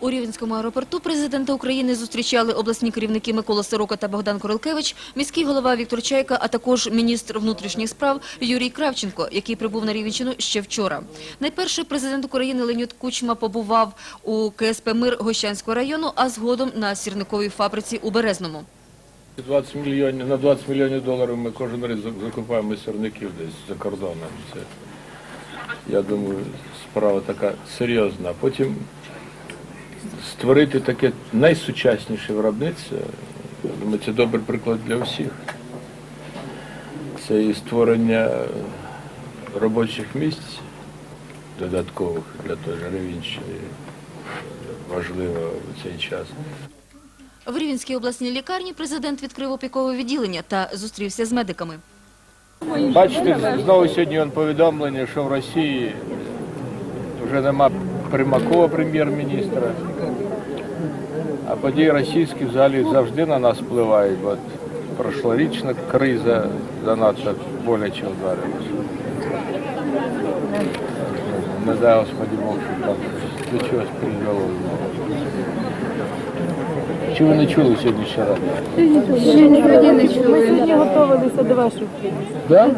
У Рівненському аеропорту президента України зустрічали обласні керівники Микола Сорока та Богдан Королкевич, міський голова Віктор Чайка, а також міністр внутрішніх справ Юрій Кравченко, який прибув на Рівненщину ще вчора. Найперше президент України Леонід Кучма побував у КСП «Мир» Гощанського району, а згодом на сірниковій фабриці у Березному. 20 мільйонів, на 20 мільйонів доларів ми кожен рік закупаємо сірників десь за кордоном. Я думаю, справа така серйозна. Потім створити таке найсучасніше виробництво, я думаю, це добрий приклад для всіх. Це і створення робочих місць додаткових для той же Рівненщини важливо в цей час. В Рівненській обласній лікарні президент відкрив опікове відділення та зустрівся з медиками. Бачите, знову сьогодні повідомлення, що в Росії вже нема Примакова прем'єр-міністра. А події російські взагалі завжди на нас впливають. Прошлорічна криза занадто боляче вдарилася. Не дай Господи Бог, щоб там до чогось привело. Чи ви не чули сьогодні ще раз? Ми сьогодні готувалися до вашої Да?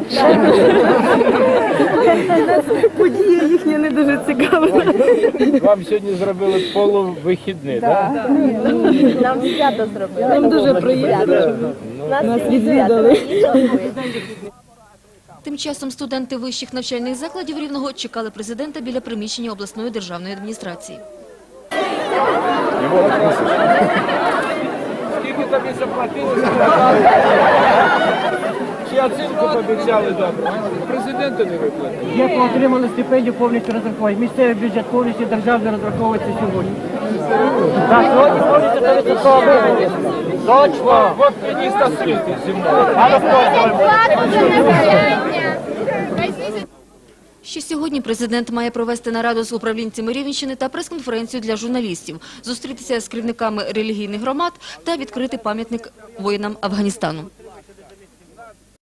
події. Їхня не дуже цікава. Вам сьогодні зробили полувихідний, так? Да? Нам свято зробили. Нам дуже приємно. Нас відвідали. Тим часом студенти вищих навчальних закладів Рівного чекали президента біля приміщення обласної державної адміністрації. Скільки тобі заплатили? Чи оцінку пообіцяли добре? Президенту не виплатили. Як отримали стипендію повністю розраховують. Місцевий бюджет повністю державний розраховується сьогодні. Ще сьогодні президент має провести нараду з управлінцями Рівненщини та прес-конференцію для журналістів, зустрітися з керівниками релігійних громад та відкрити пам'ятник воїнам Афганістану.